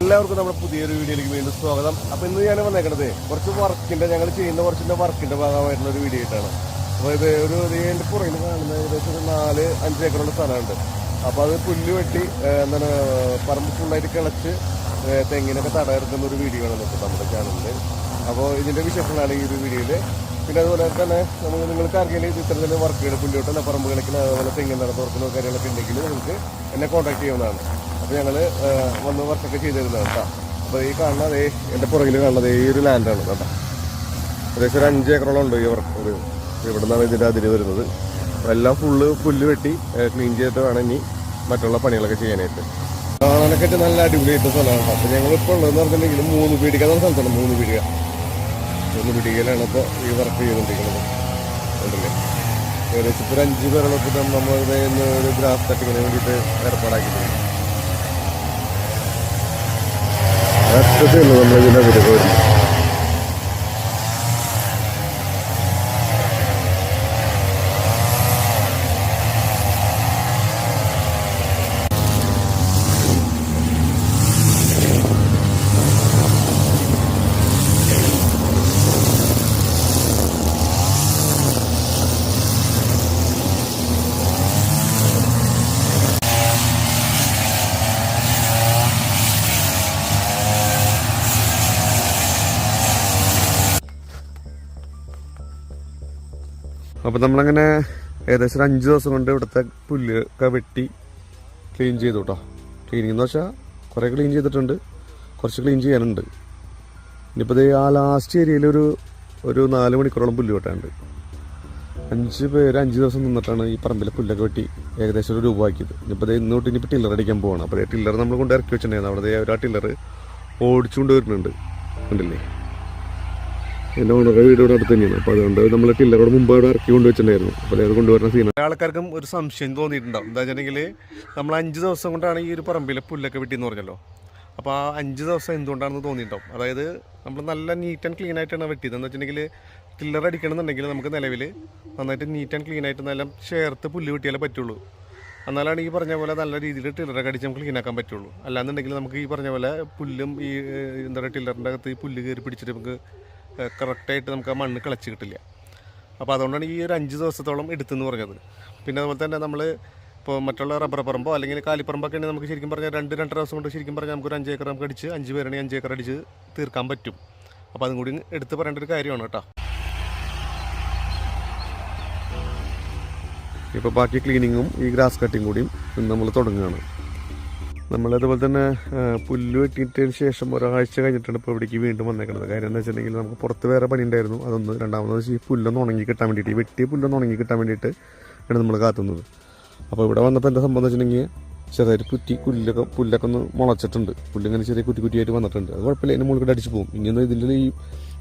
എല്ലാവർക്കും നമ്മുടെ പുതിയൊരു വീഡിയോയിലേക്ക് വീണ്ടും സ്വാഗതം. അപ്പൊ ഇന്ന് ഞാൻ വന്നേക്കണത് കുറച്ച് വർക്കിന്റെ ഞങ്ങൾ ചെയ്യുന്ന കുറച്ചിന്റെ വർക്കിന്റെ ഭാഗമായിട്ടുള്ള ഒരു വീഡിയോ ആയിട്ടാണ്. അപ്പൊ ഇത് ഒരു അതിന്റെ പുറകിൽ കാണുന്ന ഏകദേശം ഒരു നാല് അഞ്ച് ഏക്കറുള്ള സ്ഥലമുണ്ട്. അപ്പൊ അത് പുല്ല് വെട്ടി എന്താണ് പറമ്പ് ഫുള്ളായിട്ട് കിളച്ച് തെങ്ങിനൊക്കെ തടയിറക്കുന്ന ഒരു വീഡിയോ ആണ് ഇപ്പൊ നമ്മുടെ ചാനലിൽ അപ്പോൾ ഇതിന്റെ വിശേഷങ്ങളാണ് ഈ ഒരു വീഡിയോയിൽ. പിന്നെ അതുപോലെ തന്നെ നമുക്ക് നിങ്ങൾക്ക് ആർക്കെങ്കിലും തന്നെ വർക്കുകൾ പുല്ലോട്ടല്ല പറമ്പ് കളിക്കുന്ന അതുപോലെ തെങ്ങിൻ നടത്തുറക്കുന്ന കാര്യങ്ങളൊക്കെ ഉണ്ടെങ്കിൽ നിങ്ങൾക്ക് എന്നെ കോൺടാക്ട് ചെയ്യുന്നതാണ് അപ്പോൾ ഞങ്ങൾ വന്ന് വർക്കൊക്കെ ചെയ്ത് തരുന്നതാണ് കേട്ടോ അപ്പോൾ ഈ കാണുന്നത് എന്റെ പുറകിൽ കാണുന്നത് ഈ ഒരു ലാൻഡാണ് കേട്ടോ ഏകദേശം ഒരു അഞ്ച് ഏക്കറോളം ഉണ്ട് ഈ വർക്ക് ഇവിടെ നിന്നാണ് ഇതിന്റെ അതിര് വരുന്നത്. എല്ലാം ഫുള്ള് പുല്ല് വെട്ടി ക്ലീൻ ചെയ്തിട്ട് വേണം ഇനി മറ്റുള്ള പണികളൊക്കെ ചെയ്യാനായിട്ട്. കാണാനൊക്കെ നല്ല അടിപൊളിയായിട്ട് സ്ഥലമാണ് അപ്പോൾ ഞങ്ങൾ ഇപ്പോൾ ഉള്ളതെന്ന് പറഞ്ഞിട്ടുണ്ടെങ്കിൽ മൂന്ന് പീടിക എന്ന സ്ഥലത്താണ് മൂന്ന് പീടിക. മൂന്ന് പിടിക്കലാണ് ഇപ്പോൾ ഈ വർക്ക് ചെയ്തുകൊണ്ടിരിക്കുന്നത്. ഉണ്ടല്ലേ ഏകദേശം ഒരു അഞ്ച് പേരോളൊക്കെ നമ്മൾ ഇന്ന് ഒരു ഗ്രാഫ് കട്ടിങ്ങിന് വേണ്ടിയിട്ട് ഏർപ്പാടാക്കിയിട്ടുണ്ട്. നമ്മളിതിനെ വരുന്നത് അപ്പോൾ നമ്മളങ്ങനെ ഏകദേശം ഒരു അഞ്ച് ദിവസം കൊണ്ട് ഇവിടുത്തെ പുല്ല് ഒക്കെ വെട്ടി ക്ലീൻ ചെയ്തു കേട്ടോ ക്ലീനിങ് എന്ന് വെച്ചാൽ കുറേ ക്ലീൻ ചെയ്തിട്ടുണ്ട്. കുറച്ച് ക്ലീൻ ചെയ്യാനുണ്ട്. ഇനിയിപ്പോൾ ഇത് ആ ലാസ്റ്റ് ഏരിയയിൽ ഒരു ഒരു നാല് മണിക്കൂറോളം പുല്ല് വെട്ടാനുണ്ട്. അഞ്ച് പേര് അഞ്ച് ദിവസം നിന്നിട്ടാണ് ഈ പറമ്പിലെ പുല്ലൊക്കെ വെട്ടി ഏകദേശം ഒരു രൂപ ആക്കിയത് ഇനിയിപ്പോൾ ഇത് ഇന്നോട്ട് ഇനിയിപ്പോൾ ടില്ലർ അടിക്കാൻ പോവാണ്. അപ്പോൾ ടില്ലർ നമ്മൾ കൊണ്ട് ഇറക്കി വെച്ചിട്ടുണ്ടായിരുന്നു. അവിടെ ആ ടില്ലർ ഓടിച്ചുകൊണ്ട് വരുന്നുണ്ട്. കണ്ടില്ലേ? എന്റെ ഓണർ വീട് അടുത്ത് തന്നെയാണ്. അപ്പോൾ അതുകൊണ്ട് നമ്മൾ ടില്ലറോട് മുമ്പ് അവിടെ ഇറക്കി കൊണ്ടുവച്ചിട്ടുണ്ടായിരുന്നു അപ്പോൾ അത് കൊണ്ടുവരുന്ന സീനാണ് ആൾക്കാർക്കും ഒരു സംശയം തോന്നിയിട്ടുണ്ടാവും. എന്താ വെച്ചിട്ടുണ്ടെങ്കിൽ നമ്മൾ അഞ്ച് ദിവസം കൊണ്ടാണ് ഈ ഒരു പറമ്പിലെ പുല്ലൊക്കെ വെട്ടിയെന്ന് പറഞ്ഞല്ലോ. അപ്പോൾ ആ അഞ്ച് ദിവസം എന്തുകൊണ്ടാണെന്ന് തോന്നിയിട്ടുണ്ടാവും? അതായത് നമ്മൾ നല്ല നീറ്റ് ആൻഡ് ക്ലീൻ ആയിട്ടാണ് വെട്ടിയത്. എന്ന് വെച്ചിട്ടുണ്ടെങ്കിൽ ടില്ലർ അടിക്കണമെന്നുണ്ടെങ്കിൽ നമുക്ക് നിലവിൽ നന്നായിട്ട് നീറ്റ് ആൻഡ് ക്ലീൻ ആയിട്ട് നല്ല ചേർത്ത് പുല്ല് വെട്ടിയാലേ പറ്റുള്ളൂ. എന്നാലാണ് ഈ പറഞ്ഞ പോലെ നല്ല രീതിയിൽ ടില്ലറൊക്കെ അടിച്ച് നമുക്ക് ക്ലീൻ ആക്കാൻ പറ്റുള്ളൂ. അല്ലാന്നുണ്ടെങ്കിൽ നമുക്ക് ഈ പറഞ്ഞ പോലെ പുല്ലും ഈ എന്താ പറയുക ടില്ലറിന്റെ അകത്ത് ഈ പുല്ല് കയറി പിടിച്ചിട്ട് നമുക്ക് കറക്റ്റായിട്ട് നമുക്ക് ആ മണ്ണ് കിളച്ച് കിട്ടില്ല. അപ്പോൾ അതുകൊണ്ടാണ് ഈ ഒരു അഞ്ച് ദിവസത്തോളം എടുത്തെന്ന് പറഞ്ഞത്. പിന്നെ അതുപോലെ തന്നെ നമ്മൾ ഇപ്പോൾ മറ്റുള്ള റബ്ബർ പറമ്പോ അല്ലെങ്കിൽ കാലിപ്പറമ്പൊക്കെ ആണെങ്കിൽ നമുക്ക് ശരിക്കും പറഞ്ഞാൽ രണ്ട് രണ്ടര ദിവസം കൊണ്ട് ശരിക്കും പറഞ്ഞാൽ നമുക്ക് ഒരു അഞ്ച് ഏക്കർ നമുക്ക് അടിച്ച് അഞ്ച് പേരാണെങ്കിൽ അഞ്ച് ഏക്കർ അടിച്ച് തീർക്കാൻ പറ്റും. അപ്പോൾ അതും കൂടി എടുത്ത് പറയേണ്ട ഒരു കാര്യമാണ് കേട്ടോ. ഇപ്പോൾ ബാക്കി ക്ലീനിങ്ങും ഈ ഗ്രാസ് കട്ടിങ് കൂടിയും നമ്മൾ തുടങ്ങുകയാണ്. നമ്മളതുപോലെ തന്നെ പുല്ല് വെട്ടിയിട്ടതിന് ശേഷം ഒരാഴ്ച കഴിഞ്ഞിട്ടാണ് ഇപ്പോൾ ഇവിടേക്ക് വീണ്ടും വന്നേക്കുന്നത് കാര്യം എന്താ വെച്ചിട്ടുണ്ടെങ്കിൽ നമുക്ക് പുറത്ത് വേറെ പണി ഉണ്ടായിരുന്നു അതൊന്ന് രണ്ടാമത് ഈ പുല്ലൊന്ന് ഉണങ്ങി കിട്ടാൻ വേണ്ടിയിട്ട് വെട്ടിയ പുല്ലൊന്ന് ഉണങ്ങി കിട്ടാൻ വേണ്ടിയിട്ട് ആണ് നമ്മൾ കാത്തുന്നത്. അപ്പോൾ ഇവിടെ വന്നപ്പോൾ എന്താ സംഭവം എന്ന് വെച്ചിട്ടുണ്ടെങ്കിൽ ചെറിയൊരു കുറ്റി പുല്ലൊക്കെ പുല്ലൊക്കെ ഒന്ന് മുളച്ചിട്ടുണ്ട്. പുല്ലിങ്ങനെ ചെറിയ കുറ്റി കുറ്റിയായിട്ട് വന്നിട്ടുണ്ട്. അത് കുഴപ്പമില്ല അതിന്റെ മുകളിൽ അടിച്ചു പോകും. ഇനി ഇതിൽ ഈ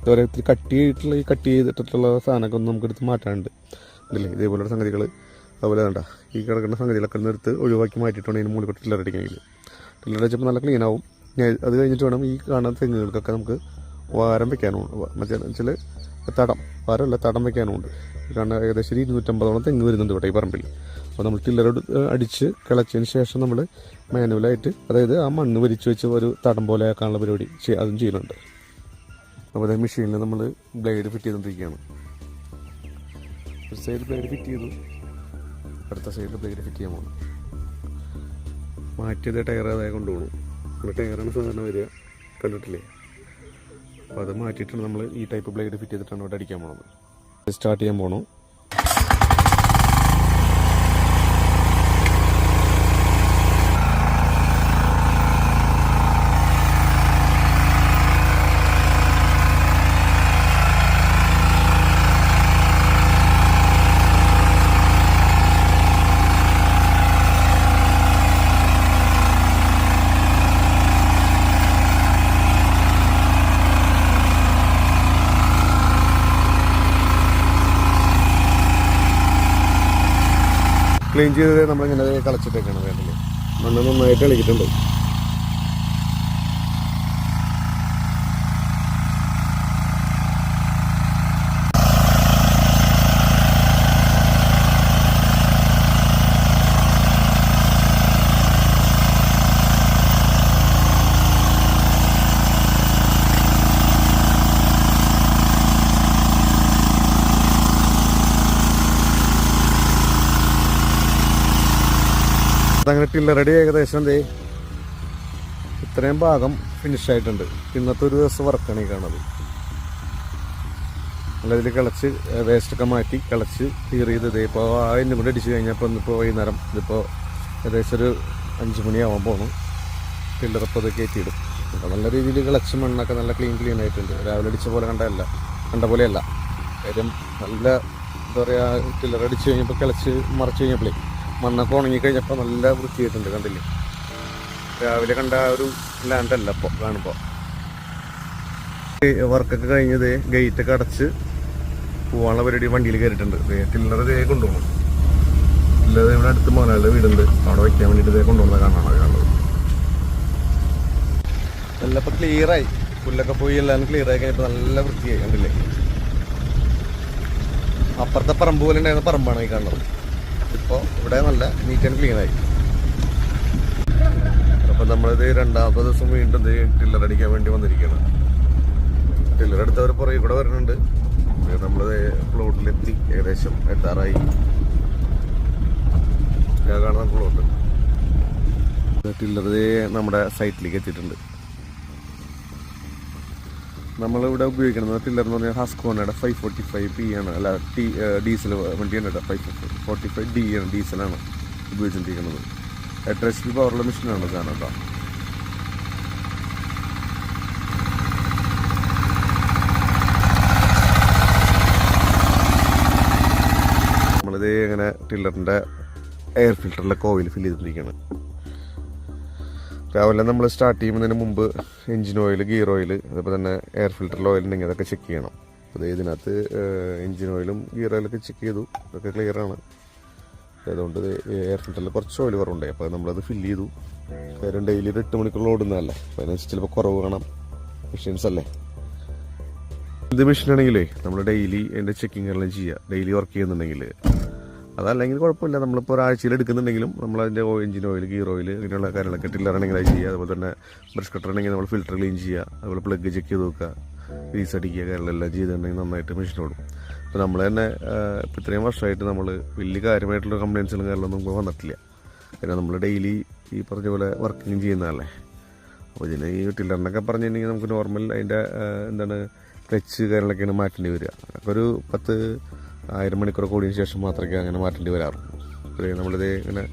പറയുക ഇത്തിരി കട്ട് ചെയ്തിട്ടുള്ള ഈ കട്ട് ചെയ്തിട്ടുള്ള സാധനമൊക്കെ ഒന്ന് നമുക്ക് എടുത്ത് മാറ്റാനുണ്ട്. ഇല്ലേ? ഇതേപോലെയുള്ള സംഗതികൾ അതുപോലെ വേണ്ട ഈ കിടക്കുന്ന സംഗതികളൊക്കെ നിർത്ത് ഒഴിവാക്കി മാറ്റിയിട്ടാണ് ഇതിന് മുകളിൽ ടില്ലർ അടിക്കണമെങ്കിൽ ടില്ലർ അടിച്ചപ്പോൾ നല്ല ക്ലീൻ ആവും. അത് കഴിഞ്ഞിട്ട് വേണം ഈ കാണുന്ന തെങ്ങുകൾക്കൊക്കെ നമുക്ക് വാരം വെക്കാനുണ്ട്. മറ്റേ വെച്ചാൽ തടം വാരമല്ല തടം വെക്കാനുമുണ്ട് കാരണം ഏകദേശം ഇരുന്നൂറ്റമ്പതോളം തെങ്ങ് വരുന്നുണ്ട് ഇവിടെ ഈ പറമ്പിൽ. അപ്പോൾ നമ്മൾ ടില്ലറോട് അടിച്ച് കിളച്ചതിന് ശേഷം നമ്മൾ മാനുവലായിട്ട് അതായത് ആ മണ്ണ് വലിച്ചു വെച്ച് ഒരു തടം പോലെ ആക്കാനുള്ള പരിപാടി അതും ചെയ്യുന്നുണ്ട്. അപ്പോൾ അതേ മെഷീനിൽ നമ്മൾ ബ്ലേഡ് ഫിറ്റ് ചെയ്തുകൊണ്ടിരിക്കുകയാണ് ഒരു സൈഡ് ബ്ലേഡ് ഫിറ്റ് ചെയ്തു. അടുത്ത സൈഡിൽ ബ്ലേഡ് ഫിറ്റ് ചെയ്യാൻ പോകുന്നു മാറ്റിയത് ടയർ അതായത് കൊണ്ടുപോകണം നമ്മുടെ ടയറാണ് സാധാരണ വരിക. കണ്ടിട്ടില്ലേ? അപ്പോൾ അത് മാറ്റിയിട്ടാണ് നമ്മൾ ഈ ടൈപ്പ് ബ്ലേഡ് ഫിറ്റ് ചെയ്തിട്ടാണ് ഇവിടെ അടിക്കാൻ പോകുന്നത് സ്റ്റാർട്ട് ചെയ്യാൻ പോകണം ക്ലീൻ ചെയ്തത് നമ്മളിങ്ങനെ കളച്ചിട്ടേക്കാണ് വേണ്ടത്. മണ്ണ് നന്നായിട്ട് ഇളകിയിട്ടുണ്ട് അതങ്ങനെ റെഡി ഏകദേശം എന്തേ ഇത്രയും ഭാഗം ഫിനിഷ് ആയിട്ടുണ്ട്. ഇന്നത്തെ ഒരു ദിവസം വർക്കാണ് ഈ കാണുന്നത്. നല്ല ഇതിൽ കിളച്ച് വേസ്റ്റൊക്കെ മാറ്റി കിളച്ച് ക്ലിയർ ചെയ്ത് ഇപ്പോൾ അതിന്റെ കൂടെ അടിച്ച് കഴിഞ്ഞപ്പോൾ ഇന്നിപ്പോൾ വൈകുന്നേരം ഇതിപ്പോൾ ഏകദേശം ഒരു അഞ്ച് മണിയാവാൻ പോകണം ടില്ലറപ്പോൾ അത് കയറ്റിയിടും അപ്പോൾ നല്ല രീതിയിൽ കിളച്ച് മണ്ണൊക്കെ നല്ല ക്ലീൻ ക്ലീൻ ആയിട്ടുണ്ട്. രാവിലെ അടിച്ച പോലെ കണ്ടതല്ല കണ്ട പോലെയല്ല. കാര്യം നല്ല എന്താ പറയുക ടില്ലർ അടിച്ച് കഴിഞ്ഞപ്പോൾ കിളച്ച് മറിച്ച് കഴിഞ്ഞപ്പോഴേ മണ്ണൊക്കെ ഉണങ്ങിക്കഴിഞ്ഞപ്പോൾ നല്ല വൃത്തിയായിട്ടുണ്ട് കണ്ടില്ലേ? രാവിലെ കണ്ട ആ ഒരു ലാൻഡല്ല ഇപ്പോൾ കാണുമ്പോൾ വർക്കൊക്കെ കഴിഞ്ഞത് ഗേറ്റൊക്കെ അടച്ച് പോവാനുള്ള പരിപാടി വണ്ടിയിൽ കയറിയിട്ടുണ്ട്. ടില്ലർ ഇതേ കൊണ്ടുപോകണം. ഇല്ലാതെ ഇവിടെ അടുത്ത് മോനാളുടെ വീടുണ്ട്. അവിടെ വയ്ക്കാൻ വേണ്ടിയിട്ട് ഇതേ കൊണ്ടുപോകുന്ന കാണാണ് കാണുന്നത് നല്ല ഇപ്പം ക്ലിയറായി പുല്ലൊക്കെ പോയി എല്ലാം ക്ലിയർ ആയി കഴിഞ്ഞപ്പോൾ നല്ല വൃത്തിയായി കണ്ടില്ലേ? അപ്പുറത്തെ പറമ്പ് പോലെ ഉണ്ടായിരുന്ന പറമ്പാണ് ഈ കാണുന്നത്. ഇപ്പോൾ ഇവിടെ നല്ല നീറ്റ് ആൻഡ് ക്ലീൻ ആയി. അപ്പം നമ്മളിത് രണ്ടാമത്തെ ദിവസം വീണ്ടും ടില്ലർ അടിക്കാൻ വേണ്ടി വന്നിരിക്കുകയാണ്. ടില്ലർ എടുത്തവർ പുറകെ കൂടെ വരുന്നുണ്ട്. നമ്മളിത് പ്ലോട്ടിലെത്തി ഏകദേശം എത്താറായി. കാണുന്ന പ്ലോട്ട് ടില്ലർ നമ്മുടെ സൈറ്റിലേക്ക് എത്തിയിട്ടുണ്ട്. നമ്മളിവിടെ ഉപയോഗിക്കുന്നത് ടില്ലർ എന്ന് പറഞ്ഞാൽ ഹസ്കോണയുടെ ഫൈവ് ഫോർട്ടി ഫൈവ് പി ആണ്. അല്ല ടി ഡീസൽ വണ്ടിയാണ് കേട്ടോ. ഫൈവ് ഫോർട്ടി ഫൈവ് ഡി ആണ് ഡീസലാണ് ഉപയോഗിച്ചുകൊണ്ടിരിക്കുന്നത് എട്ട് എച്ച് പി പവറുള്ള മെഷീനാണ് സാധനം കേട്ടോ. നമ്മളിത് ഇങ്ങനെ ടില്ലറിന്റെ എയർ ഫിൽറ്ററിലെ കോയിൽ ഫില്ല് ചെയ്തിരിക്കുകയാണ് രാവിലെ നമ്മൾ സ്റ്റാർട്ട് ചെയ്യുന്നതിന് മുമ്പ് എഞ്ചിൻ ഓയിൽ ഗിയർ ഓയിൽ അതേപോലെ തന്നെ എയർ ഫിൽറ്ററിൽ ഓയിൽ ഉണ്ടെങ്കിൽ അതൊക്കെ ചെക്ക് ചെയ്യണം. അത് ഇതിനകത്ത് എഞ്ചിൻ ഓയിലും ഗിയർ ഓയിലൊക്കെ ചെക്ക് ചെയ്തു. അതൊക്കെ ക്ലിയർ ആണ്. അതുകൊണ്ട് എയർ ഫിൽറ്ററിൽ കുറച്ച് ഓയിൽ കുറവുണ്ടായി. അപ്പോൾ നമ്മളത് ഫില്ല് ചെയ്തു. കാര്യം ഡെയിലി ഒരു എട്ട് മണിക്കൂർ ഓടുന്നതല്ലേ അപ്പോൾ അതിനനുസരിച്ച് ചിലപ്പോൾ കുറവ് കാണാം. മെഷീൻസ് അല്ലേ? ഇത് മെഷീനാണെങ്കിലേ നമ്മൾ ഡെയിലി അതിന്റെ ചെക്കിങ് എല്ലാം ചെയ്യുക ഡെയിലി വർക്ക് ചെയ്യുന്നുണ്ടെങ്കിൽ അതല്ലെങ്കിൽ കുഴപ്പമില്ല. നമ്മളിപ്പോൾ ഒരാഴ്ചയിൽ എടുക്കുന്നുണ്ടെങ്കിലും നമ്മൾ അതിന്റെ എഞ്ചിൻ ഓയിൽ ഗിയർ ഓയിൽ ഇങ്ങനെയുള്ള കാര്യങ്ങളൊക്കെ ടില്ലറാണെങ്കിൽ അത് ചെയ്യുക. അതുപോലെ തന്നെ ബ്രഷ് കട്ടർ ആണെങ്കിൽ നമ്മൾ ഫിൽറ്റർ ക്ലീൻ ചെയ്യുക. അതുപോലെ പ്ലഗ് ചെക്ക് ചെയ്ത് നോക്കുക. ഗ്രീസ് അടിക്കുക കാര്യങ്ങളെല്ലാം ചെയ്തിട്ടുണ്ടെങ്കിൽ നന്നായിട്ട് മെഷീൻ ഓടും. അപ്പോൾ നമ്മൾ തന്നെ ഇപ്പോൾ ഇത്രയും വർഷമായിട്ട് നമ്മൾ വലിയ കാര്യമായിട്ടുള്ള കംപ്ലയിൻസുകളും കാര്യങ്ങളൊന്നും നമുക്ക് വന്നിട്ടില്ല. കാരണം നമ്മൾ ഡെയിലി ഈ പറഞ്ഞ പോലെ വർക്കിങ് ചെയ്യുന്നതല്ലേ. അപ്പോൾ ഇതിന് ഈ ടില്ലറിനൊക്കെ പറഞ്ഞിട്ടുണ്ടെങ്കിൽ നമുക്ക് നോർമൽ അതിന്റെ എന്താണ് ക്ലച്ച് കാര്യങ്ങളൊക്കെയാണ് മാറ്റേണ്ടി വരിക. അതൊക്കെ ഒരു പത്ത് ആയിരം മണിക്കൂർ കൂടിയതിന് ശേഷം മാത്രമേ അങ്ങനെ മാറ്റേണ്ടി വരാറുള്ളൂ. അപ്പോൾ നമ്മളിത് ഇങ്ങനെ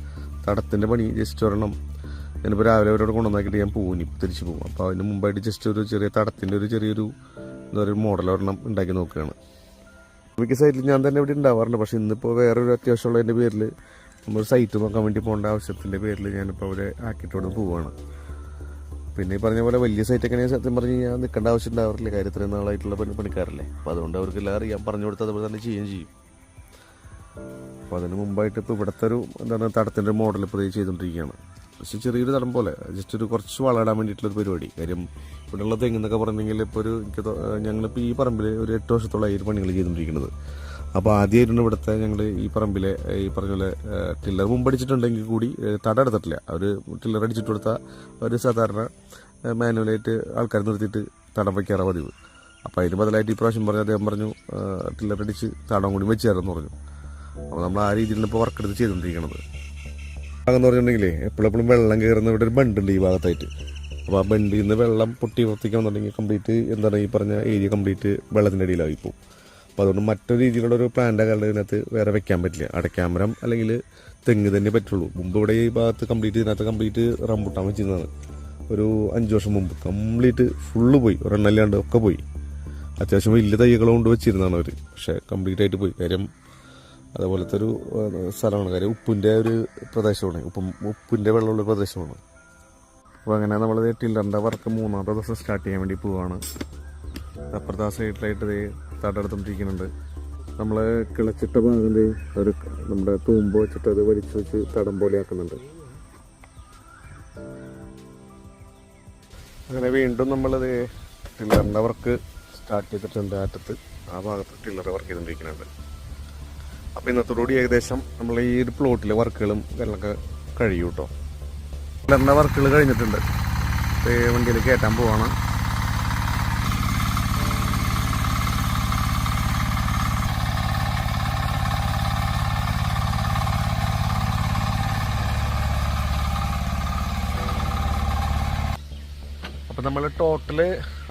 തടത്തിന്റെ പണി ജസ്റ്റ് ഒരെണ്ണം. ഞാനിപ്പോൾ രാവിലെ അവരോട് കൊണ്ടുവന്നാക്കിയിട്ട് ഞാൻ പോകും ഇനി തിരിച്ച് പോകും അപ്പോൾ അതിന് മുമ്പായിട്ട് ജസ്റ്റ് ഒരു ചെറിയ തടത്തിന്റെ ഒരു ചെറിയൊരു എന്താ പറയുക മോഡൽ ഒരെണ്ണം ഉണ്ടാക്കി നോക്കുകയാണ്. മിക്ക സൈറ്റിൽ ഞാൻ തന്നെ ഇവിടെ ഉണ്ടാവാറുണ്ട്. പക്ഷേ ഇന്നിപ്പോൾ വേറൊരു അത്യാവശ്യമുള്ളതിന്റെ പേരിൽ നമ്മൾ സൈറ്റ് നോക്കാൻ വേണ്ടി പോകേണ്ട ആവശ്യത്തിന്റെ പേരിൽ ഞാനിപ്പോൾ അവിടെ ആക്കിയിട്ടോട് പോവുകയാണ് പിന്നെ ഈ പറഞ്ഞ പോലെ വലിയ സൈറ്റൊക്കെ സത്യം പറഞ്ഞു കഴിഞ്ഞാൽ നിൽക്കേണ്ട ആവശ്യം ഉണ്ടാവാറില്ല. കാര്യം ഇത്രയും നാളായിട്ടുള്ള പണി പണിക്കാരല്ലേ. അപ്പോൾ അതുകൊണ്ട് അവർക്ക് എല്ലാം അറിയാം. പറഞ്ഞു കൊടുത്ത് അതുപോലെ തന്നെ ചെയ്യുകയും ചെയ്യും. അപ്പോൾ അതിന് മുമ്പായിട്ട് ഇപ്പോൾ ഇവിടുത്തെ ഒരു എന്താണ് തടത്തിന്റെ മോഡൽ ഇപ്പോൾ ചെയ്തുകൊണ്ടിരിക്കുകയാണ്. പക്ഷേ ചെറിയൊരു തടം പോലെ ജസ്റ്റ് ഒരു കുറച്ച് വളരാൻ വേണ്ടിയിട്ടുള്ള ഒരു പരിപാടി. കാര്യം ഇവിടെയുള്ള തെങ്ങെന്നൊക്കെ പറഞ്ഞെങ്കിൽ ഇപ്പോൾ ഒരു എനിക്ക് ഞങ്ങളിപ്പോൾ ഈ പറമ്പിൽ ഒരു എട്ട് വർഷത്തോളം ഈ പണികൾ ചെയ്തുകൊണ്ടിരിക്കുന്നത്. അപ്പോൾ ആദ്യമായിരുന്നു ഇവിടുത്തെ ഞങ്ങൾ ഈ പറമ്പിലെ ഈ പറഞ്ഞ പോലെ ടില്ലർ മുമ്പടിച്ചിട്ടുണ്ടെങ്കിൽ കൂടി തട എടുത്തിട്ടില്ല. അവർ ടില്ലർ അടിച്ചിട്ട് കൊടുത്ത ഒരു സാധാരണ മാനുവലായിട്ട് ആൾക്കാർ നിർത്തിയിട്ട് തടം വയ്ക്കാറാണ് പതിവ്. അപ്പോൾ അതിന് ബദലായിട്ട് ഈ പ്രാവശ്യം പറഞ്ഞു അദ്ദേഹം പറഞ്ഞു ടില്ലർ അടിച്ച് തടം കൂടി വെച്ച് തരാമെന്ന് പറഞ്ഞു. അപ്പോൾ നമ്മൾ ആ രീതിയിലാണ് ഇപ്പോൾ വർക്ക് എടുത്ത് ചെയ്തുകൊണ്ടിരിക്കുന്നത് ഭാഗം പറഞ്ഞിട്ടുണ്ടെങ്കിലേ എപ്പോഴെപ്പോഴും വെള്ളം കയറുന്ന ഇവിടെ ഒരു ബണ്ടുണ്ട് ഈ ഭാഗത്തായിട്ട്. അപ്പോൾ ആ ബണ്ടിൽ നിന്ന് വെള്ളം പൊട്ടി വർത്തിക്കാന്നുണ്ടെങ്കിൽ കംപ്ലീറ്റ് എന്താണ് ഈ പറഞ്ഞ ഏരിയ കംപ്ലീറ്റ് വെള്ളത്തിന്റെ അടിയിലായി പോകും അപ്പോൾ അതുകൊണ്ട് മറ്റൊരു രീതിയിലുള്ള ഒരു പ്ലാന്റ് കാലം ഇതിനകത്ത് വേറെ വെക്കാൻ പറ്റില്ല. അടയ്ക്കാമരം അല്ലെങ്കിൽ തെങ്ങ് തന്നെ പറ്റുള്ളൂ. മുമ്പ് ഇവിടെ ഈ ഭാഗത്ത് കംപ്ലീറ്റ് ഇതിനകത്ത് കംപ്ലീറ്റ് റംബുട്ടാൻ വെച്ചിരുന്നതാണ്. ഒരു അഞ്ച് വർഷം മുമ്പ് കംപ്ലീറ്റ് ഫുള്ള് പോയി. ഒരെണ്ണല്ലാണ്ട് ഒക്കെ പോയി. അത്യാവശ്യം വലിയ തൈകളും കൊണ്ട് വെച്ചിരുന്നതാണ് അവർ പക്ഷേ കംപ്ലീറ്റ് ആയിട്ട് പോയി. കാര്യം അതുപോലത്തെ ഒരു സ്ഥലമാണ്. കാര്യം ഉപ്പിന്റെ ഒരു പ്രദേശമാണ്. ഉപ്പും ഉപ്പിന്റെ വെള്ളമുള്ള പ്രദേശമാണ്. അപ്പോൾ അങ്ങനെ നമ്മൾ ടില്ലറിന്റെ വർക്ക് മൂന്നാമത്തെ ദിവസം സ്റ്റാർട്ട് ചെയ്യാൻ വേണ്ടി പോവാണ്. അപ്പുറത്തെ ആ സൈഡിലായിട്ട് തടെടുത്തോണ്ടിരിക്കുന്നുണ്ട് നമ്മൾ കിളച്ചിട്ട ഭാഗം ഒരു നമ്മുടെ തൂമ്പ് വെച്ചിട്ട് അത് വലിച്ചു വെച്ച് തടം പോലെ ആക്കുന്നുണ്ട്. അങ്ങനെ വീണ്ടും നമ്മളത് ടില്ലറിന്റെ വർക്ക് സ്റ്റാർട്ട് ചെയ്തിട്ടുണ്ട് അറ്റത്ത് ആ ഭാഗത്ത് ടില്ലർ വർക്ക് ചെയ്തുകൊണ്ടിരിക്കുന്നുണ്ട്. അപ്പോൾ ഇന്നത്തോടുകൂടി ഏകദേശം നമ്മൾ ഈ ഒരു പ്ലോട്ടിലെ വർക്കുകളും കാര്യങ്ങളൊക്കെ കഴിയും കേട്ടോ ടില്ലറിന്റെ വർക്കുകൾ കഴിഞ്ഞിട്ടുണ്ട്. വണ്ടിയിൽ കയറ്റാൻ പോവാണ്. അപ്പം നമ്മൾ ടോട്ടൽ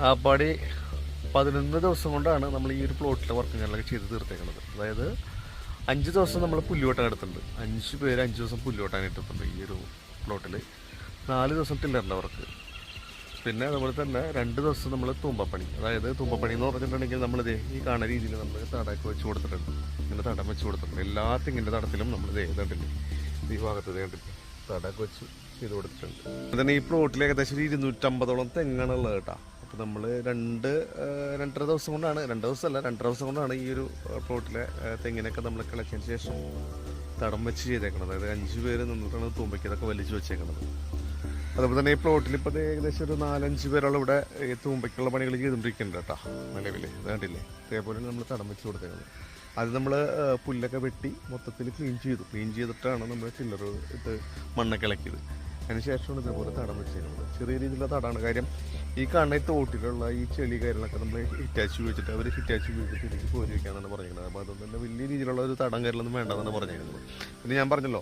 ആപ്പാടി പതിനൊന്ന് ദിവസം കൊണ്ടാണ് നമ്മൾ ഈ ഒരു പ്ലോട്ടിലെ വർക്കുകളൊക്കെ ചെയ്ത് തീർത്തേക്കുന്നത് അതായത് അഞ്ച് ദിവസം നമ്മൾ പുല്ലുവട്ടം എടുത്തിട്ടുണ്ട്. അഞ്ച് പേര് അഞ്ച് ദിവസം പുല്ലുവട്ടാനായിട്ട് എടുത്തിട്ടുണ്ട് ഈ ഒരു പ്ലോട്ടിൽ നാല് ദിവസം ടില്ലറിന്റെ വർക്ക് പിന്നെ അതുപോലെ തന്നെ രണ്ട് ദിവസം നമ്മൾ തൂമ്പപ്പണി. അതായത് തൂമ്പപ്പണി എന്ന് പറഞ്ഞിട്ടുണ്ടെങ്കിൽ നമ്മളിത് ഈ കാണുന്ന രീതിയിൽ നമ്മൾ തടക്ക് വെച്ച് കൊടുത്തിട്ടുണ്ട്. ഇങ്ങനെ തടം വെച്ച് കൊടുത്തിട്ടുണ്ട്. എല്ലാ തെങ്ങിന്റെ തടത്തിലും നമ്മൾ ഇത് ഈ ഭാഗത്ത് ഇത് കണ്ടില്ലേ തടക്ക് വെച്ച് ചെയ്ത് കൊടുത്തിട്ടുണ്ട്. അതുതന്നെ ഈ പ്ലോട്ടിൽ ഏകദേശം ഒരു ഇരുന്നൂറ്റമ്പതോളം തെങ്ങാണ് ഉള്ളത് കേട്ടോ. അപ്പോൾ നമ്മൾ രണ്ട് രണ്ടര ദിവസം കൊണ്ടാണ് രണ്ട് ദിവസമല്ല രണ്ടര ദിവസം കൊണ്ടാണ് ഈ ഒരു പ്ലോട്ടിലെ തെങ്ങിനൊക്കെ നമ്മൾ കിളച്ചതിന് ശേഷം തടം വെച്ച് ചെയ്തേക്കണത്. അതായത് അഞ്ച് പേര് നിന്നിട്ടാണ് തൂമ്പയ്ക്ക് ഇതൊക്കെ വലിച്ചു വെച്ചേക്കണത്. അതുപോലെ തന്നെ ഈ പ്ലോട്ടിൽ ഇപ്പോൾ ഏകദേശം ഒരു നാലഞ്ച് പേരോളം ഇവിടെ ഈ തൂമ്പയ്ക്കുള്ള പണികൾ ചെയ്തുകൊണ്ടിരിക്കുന്നുണ്ട് കേട്ടോ നിലവിൽ വേണ്ടില്ലേ ഇതേപോലെ നമ്മൾ തടം വെച്ച് കൊടുത്തേക്കുന്നത് അത് നമ്മൾ പുല്ലൊക്കെ വെട്ടി മൊത്തത്തിൽ ക്ലീൻ ചെയ്തു. ക്ലീൻ ചെയ്തിട്ടാണ് നമ്മൾ ചില്ലറ് ഇട്ട് മണ്ണൊക്കെ ഇളക്കിയത്. അതിന് ശേഷമാണ് ഇതേപോലെ തടം വെച്ചിരുന്നത്. ചെറിയ രീതിയിലുള്ള തടാണ് കാര്യം ഈ കണ്ണ തോട്ടിലുള്ള ഈ ചെളി കാര്യങ്ങളൊക്കെ നമ്മൾ ഹിറ്റാച്ച് ഉപയോഗിച്ചിട്ട് അവർ ഹിറ്റാച്ച് ഉപയോഗിച്ചിട്ട് എനിക്ക് പോരി വയ്ക്കാന്നാണ് പറഞ്ഞിരുന്നത് അപ്പോൾ അതുകൊണ്ട് തന്നെ വലിയ രീതിയിലുള്ള ഒരു തടം കാര്യങ്ങളൊന്നും വേണ്ടെന്നാണ് പറഞ്ഞിരുന്നത് പിന്നെ ഞാൻ പറഞ്ഞല്ലോ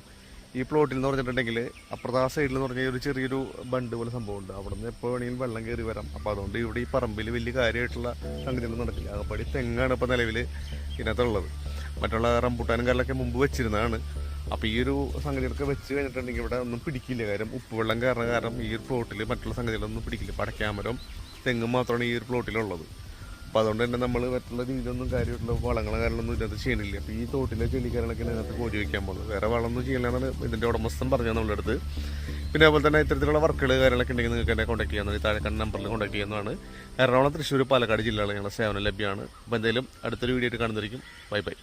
ഈ പ്ലോട്ടിൽ എന്ന് പറഞ്ഞിട്ടുണ്ടെങ്കിൽ അപ്പുറത്തെ ആ സൈഡിൽ എന്ന് പറഞ്ഞാൽ ഒരു ചെറിയൊരു ബണ്ട് പോലെ സംഭവമുണ്ട്. അവിടെ നിന്ന് എപ്പോൾ വേണമെങ്കിലും വെള്ളം കയറി വരാം. അപ്പോൾ അതുകൊണ്ട് ഇവിടെ ഈ പറമ്പിൽ വലിയ കാര്യമായിട്ടുള്ള സംഗതിയൊന്നും നടക്കില്ല. അകപ്പടി തെങ്ങാണ് ഇപ്പോൾ നിലവിൽ ഇതിനകത്തുള്ളത്. മറ്റുള്ള റംബൂട്ടാനും കാലൊക്കെ മുമ്പ് വെച്ചിരുന്നതാണ്. അപ്പോൾ ഈ ഒരു സംഗതികളൊക്കെ വെച്ച് കഴിഞ്ഞിട്ടുണ്ടെങ്കിൽ ഇവിടെ ഒന്നും പിടിക്കില്ല. കാര്യം ഉപ്പുവെള്ളം കാരണം കാരണം ഈ ഒരു പ്ലോട്ടിൽ മറ്റുള്ള സംഗതികളൊന്നും പിടിക്കില്ല. പടക്കാമരം തെങ്ങും മാത്രമാണ് ഈ ഒരു പ്ലോട്ടിലുള്ളത് അപ്പോൾ അതുകൊണ്ട് തന്നെ നമ്മൾ മറ്റുള്ള രീതിയിലൊന്നും കാര്യമായിട്ടുള്ള വളങ്ങളോ കാര്യങ്ങളൊന്നും ഇതിനകത്ത് ചെയ്യണില്ല. അപ്പോൾ ഈ തോട്ടിലെ ചെല്ലിക്കാരനൊക്കെ ഇതിനകത്ത് കോരി വയ്ക്കാൻ പോകുന്നത് വേറെ വളമൊന്നും ചെയ്യാനാണ് ഇതിന്റെ ഉടമസ്ഥൻ പറഞ്ഞത് നമ്മളുടെ അടുത്ത്. പിന്നെ അതുപോലെ തന്നെ ഇത്തരത്തിലുള്ള വർക്കുകൾ കാര്യങ്ങളൊക്കെ ഉണ്ടെങ്കിൽ നിങ്ങൾക്ക് എന്നെ കോൺടാക്ട് താഴെ കണ്ട നമ്പറിൽ കോൺടാക്ട് ചെയ്യുന്നതാണ് എറണാകുളം തൃശ്ശൂർ പാലക്കാട് ജില്ലകളിൽ ഞങ്ങളുടെ സേവനം ലഭ്യമാണ്. അപ്പോൾ എന്തായാലും അടുത്തൊരു വീഡിയോ ആയിട്ട് കാണുന്നതായിരിക്കും. Bye bye